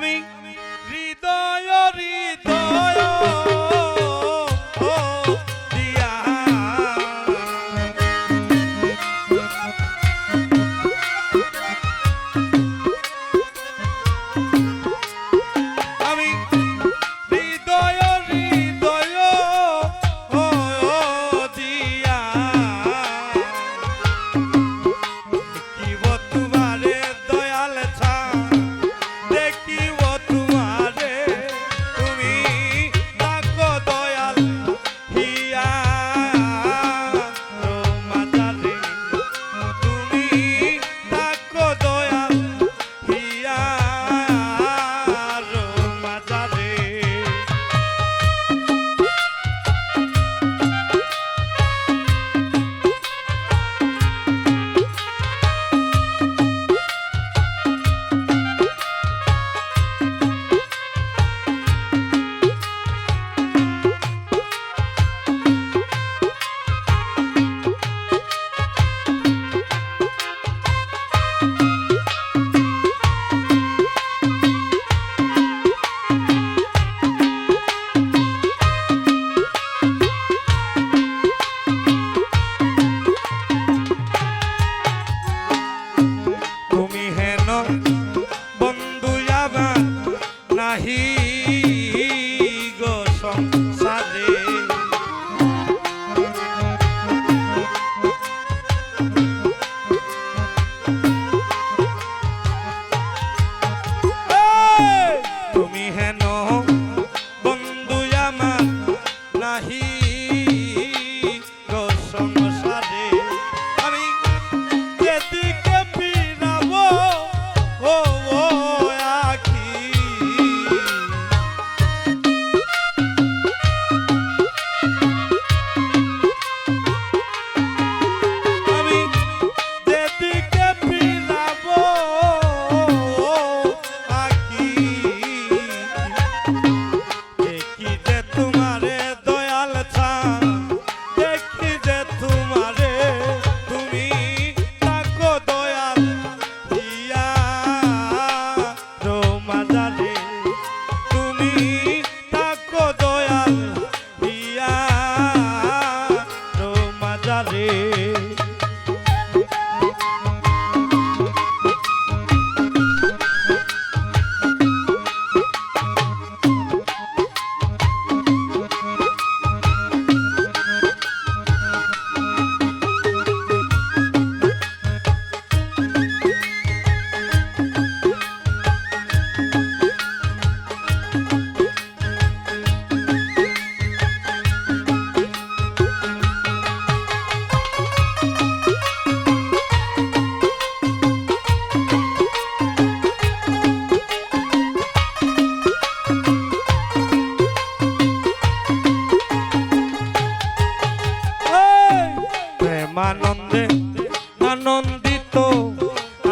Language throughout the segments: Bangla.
me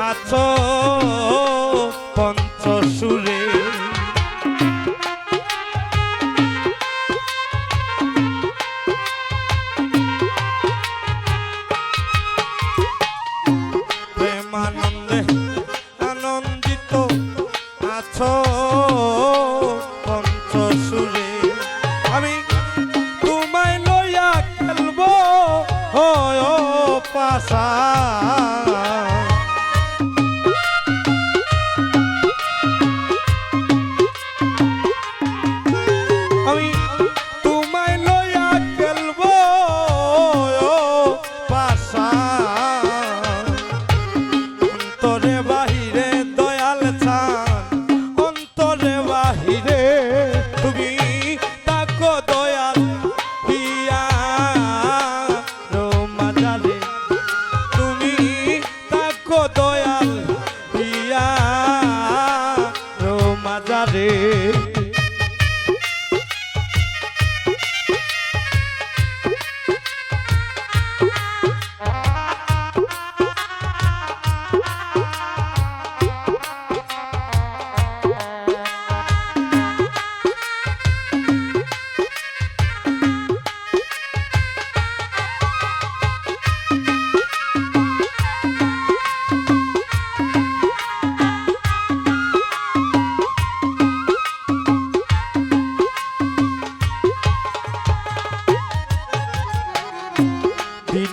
আছো পঞ্চসুরে প্রেমানন্দে আনন্দিত আছো পঞ্চসুরে আমি তোমায় লইয়া খেলব হয় পাশা।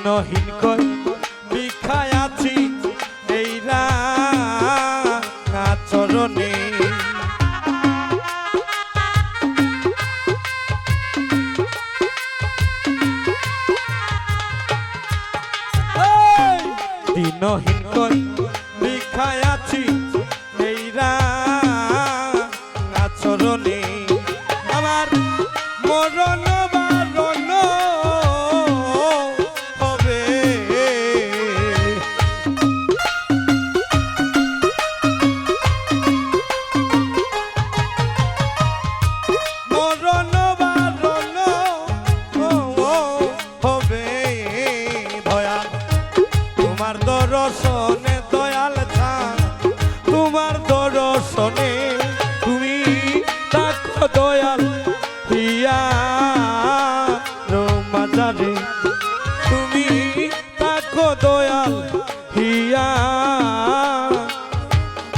চিহ্নহীন কই লিখায় আছি এই রাঙা চরণে। দিনহীন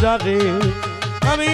যারে আমি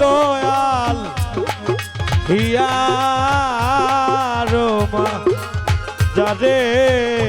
দয়াল হিয়া রোমা যাদের